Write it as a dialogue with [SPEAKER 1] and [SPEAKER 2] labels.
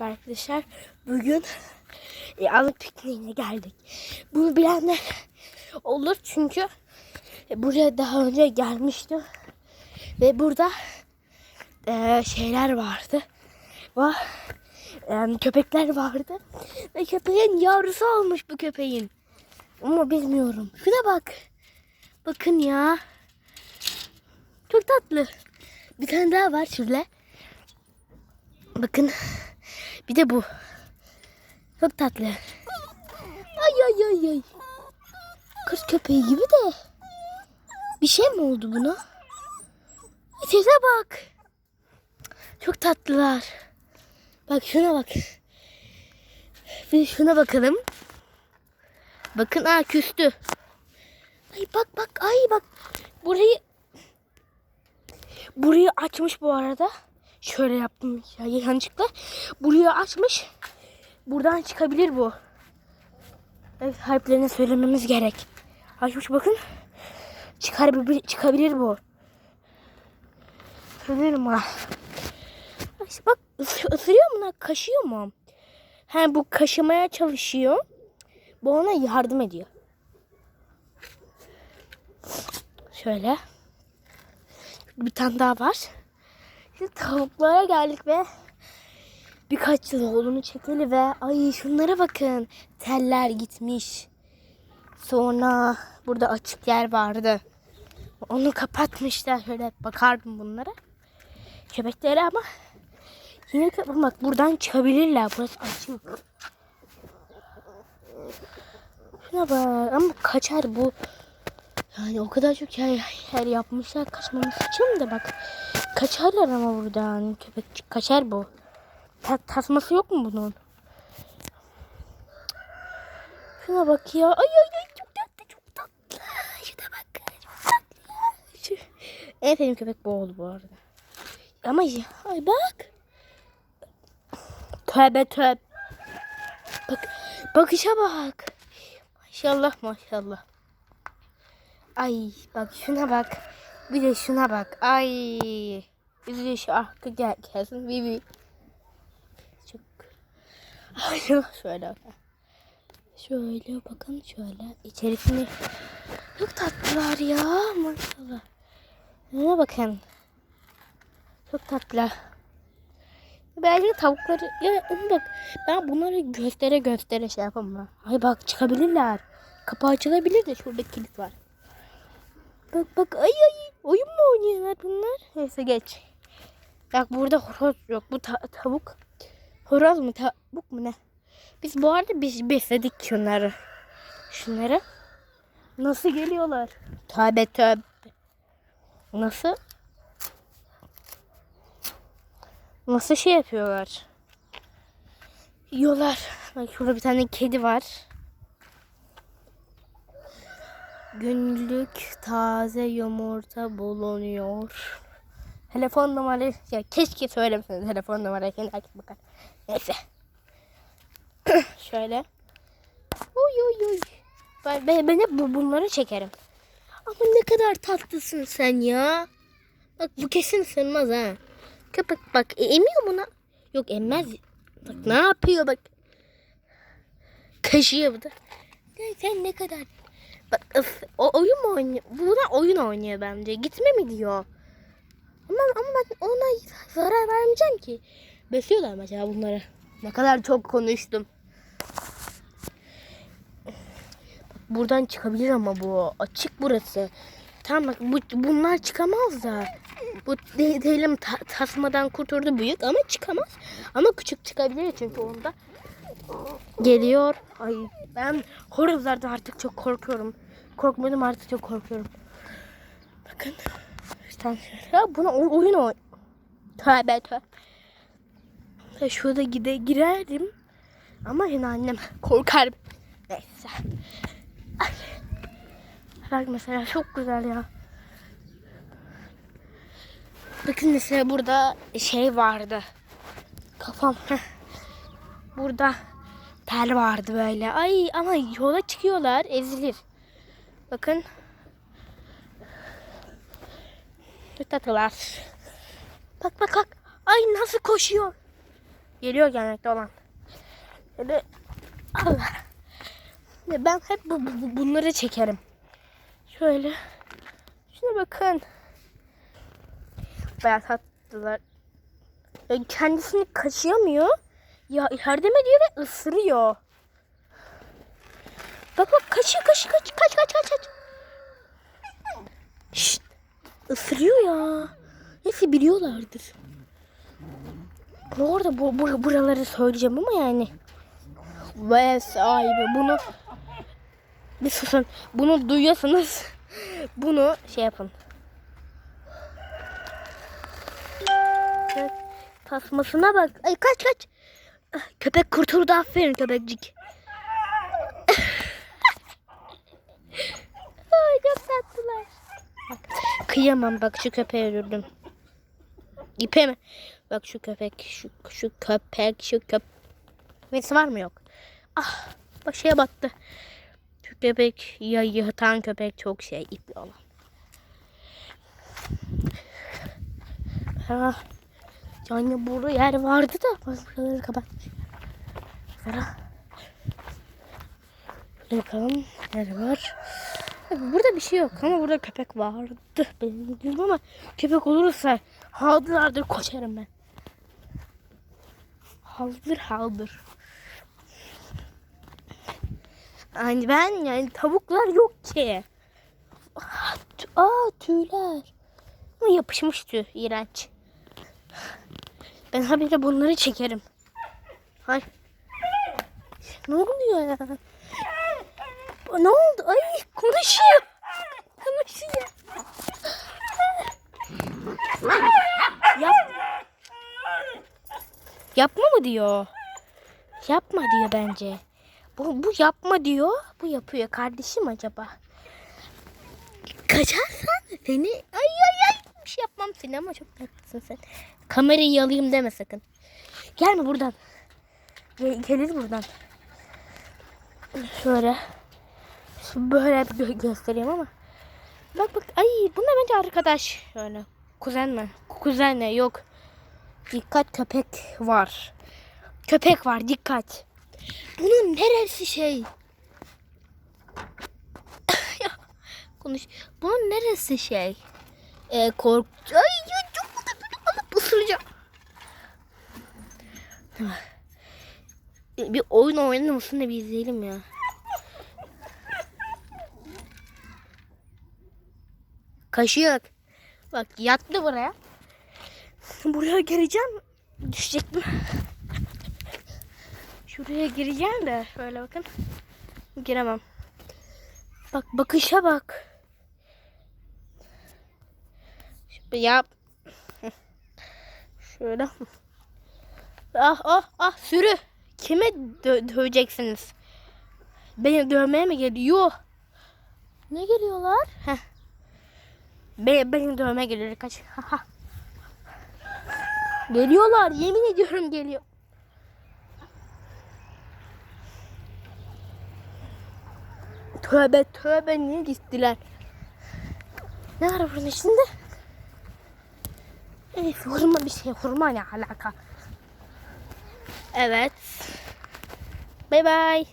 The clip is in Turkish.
[SPEAKER 1] Arkadaşlar bugün e, alık pikniğine geldik. Bunu bilenler olur çünkü e, buraya daha önce gelmiştim. Ve burada e, şeyler vardı. Ve e, köpekler vardı. Ve köpeğin yavrusu olmuş bu köpeğin. Ama bilmiyorum. Şuna bak. Bakın ya. Çok tatlı. Bir tane daha var şurada. Bakın. Bir de bu. Çok tatlı. Ay ay ay ay. Kız köpeği gibi de. Bir şey mi oldu buna? Sese bak. Çok tatlılar. Bak şuna bak. Bir şuna bakalım. Bakın aa küstü. Ay bak bak ay bak. Burayı burayı açmış bu arada. Şöyle yaptım ya yanlışlıkla. Burayı açmış. Buradan çıkabilir bu. Evet sahiplerine söylememiz gerek. Açmış bakın. Çıkar çıkabilir bu. Söylerim ha. Bak ıs- ısırıyor mu lan? Kaşıyor mu? He bu kaşımaya çalışıyor. Bu ona yardım ediyor. Şöyle. Bir tane daha var. Şimdi tavuklara geldik ve birkaç yıl oğlunu çekeli ve ay şunlara bakın. Teller gitmiş. Sonra burada açık yer vardı. Onu kapatmışlar. Şöyle bakardım bunlara. Köpeklere ama yine kapamak buradan çıkabilirler. Burası açık. Şuna bak ama kaçar bu. Yani o kadar çok yer, yer yapmışlar kaçmamız için de bak. Kaçarlar ama buradan. Köpek kaçar bu. Ta tasması yok mu bunun? Şuna bak ya. Ay ay ay çok tatlı çok tatlı. Şuna bak. Çok tatlı. En sevdiğim köpek bu oldu bu arada. Ama ay bak. Tövbe tövbe. Bak bakışa bak. Maşallah maşallah. Ay bak şuna bak. Bir de şuna bak. Ay. Bir de şu arkı gel gelsin. Bir bir. Çok. Şöyle bakın. Şöyle bakın şöyle. İçerisinde çok tatlılar ya. Maşallah. Şuna bakın. Çok tatlı. Belki tavukları ya onu bak ben bunları göstere göstere şey yapamam. Ay bak çıkabilirler. Kapı açılabilir de şurada kilit var. Bak bak ay ay oyun mu oynuyorlar bunlar? Neyse geç. Bak burada horoz yok. Bu ta- tavuk. Horoz mu tavuk mu ne? Biz bu arada biz besledik şunları. Şunları. Nasıl geliyorlar? Tövbe tövbe. Nasıl? Nasıl şey yapıyorlar? Yiyorlar. Bak şurada bir tane kedi var. Günlük taze yumurta bulunuyor. Telefon numarayı ya keşke söylemeseniz telefon kendi açıp bakar. Neyse. Şöyle. Uy uy uy. Ben, ben, ben hep bu, bunları çekerim. Ama ne kadar tatlısın sen ya. Bak bu kesin sığmaz ha. Köpek bak e, emiyor buna. Yok emmez. Bak ne yapıyor bak. Kaşıyor bu da. Ya sen ne kadar Bak öf, o oyun mu oynuyor? Buna oyun oynuyor bence. Gitme mi diyor? Ona zarar vermeyeceğim ki. Besliyorlar mesela bunları. Ne kadar çok konuştum. Buradan çıkabilir ama bu açık burası. Tamam bak bu, bunlar çıkamaz da. Bu diyelim ta, tasmadan kurtuldu büyük ama çıkamaz. Ama küçük çıkabilir çünkü onda geliyor. Ay ben horozlardan artık çok korkuyorum. Korkmadım artık çok korkuyorum. Bakın. Sen ya buna oyun. Tövbe tövbe. Şurada gide girerdim. Ama yine annem korkar. Neyse. Bak mesela çok güzel ya. Bakın mesela burada şey vardı. Kafam. Burada tel vardı böyle. Ay ama yola çıkıyorlar ezilir. Bakın. Tatlılar. Bak bak bak. Ay nasıl koşuyor. Geliyor gelmekte olan. Şöyle Allah. Ben hep bu, bu- bunları çekerim. Şöyle. Şuna bakın. Bayağı tatlılar. Ya kendisini kaçıyamıyor. Ya yardım ediyor ve ısırıyor. Bak bak kaçıyor kaçıyor kaç kaç kaç kaç kaç. Şşt. Isırıyor ya. Neyse biliyorlardır. Bu arada bu, bu, buraları söyleyeceğim ama yani. Ve sahibi bunu bir susun. Bunu duyuyorsanız bunu şey yapın. Tasmasına bak. Ay kaç kaç. Köpek kurtuldu aferin köpekcik. Ay çok tatlılar. Bak, kıyamam bak şu köpeğe üzüldüm. İpe mi? Bak şu köpek, şu, şu köpek, şu köpek. Neyse var mı yok? Ah bak şeye battı. Şu köpek ya yatan köpek çok şey ipli olan. Ha, yani burada yer vardı da buraları kapatmış. Sonra bakalım nerede var. Burada bir şey yok ama burada köpek vardı. Benim bildiğim ama köpek olursa haldır koşarım ben. Haldır haldır. Yani ben yani tavuklar yok ki. Aa, tü- Aa tüyler. Ama yapışmış tüy. iğrenç. Ben habire bunları çekerim. Hay. Ne oluyor ya? Ne oldu? Ay konuşuyor. Konuşuyor. Yap. Yapma mı diyor? Yapma diyor bence. Bu, bu yapma diyor. Bu yapıyor. Kardeşim acaba? Kaçarsan seni... Ay ay ay. Bir şey yapmam seni ama çok tatlısın sen. Kamerayı alayım deme sakın. Gelme buradan. Gel, gelir buradan. Şöyle. Böyle bir gö- göstereyim ama. Bak bak. Ay bunlar bence arkadaş. Şöyle. Kuzen mi? Kuzen ne? Yok. Dikkat köpek var. Köpek var dikkat. Bunun neresi şey? Konuş. Bunun neresi şey? Ee, kork... Ay ya çok alıp ısıracağım. Bir oyun oynar mısın da bir izleyelim ya. Kaşıyor. Bak yattı buraya. Buraya gireceğim. Düşecek mi? Şuraya gireceğim de şöyle bakın. Giremem. Bak bakışa bak. Şöyle yap. Şöyle. Ah ah ah sürü. Kime dö- döveceksiniz? Beni dövmeye mi geliyor? Ne geliyorlar? Heh. Be beni dövmeye geliyor kaç. Geliyorlar yemin ediyorum geliyor. Tövbe tövbe niye gittiler? Ne var bunun içinde? Evet hurma bir şey hurma ne alaka? Evet. Bay bay.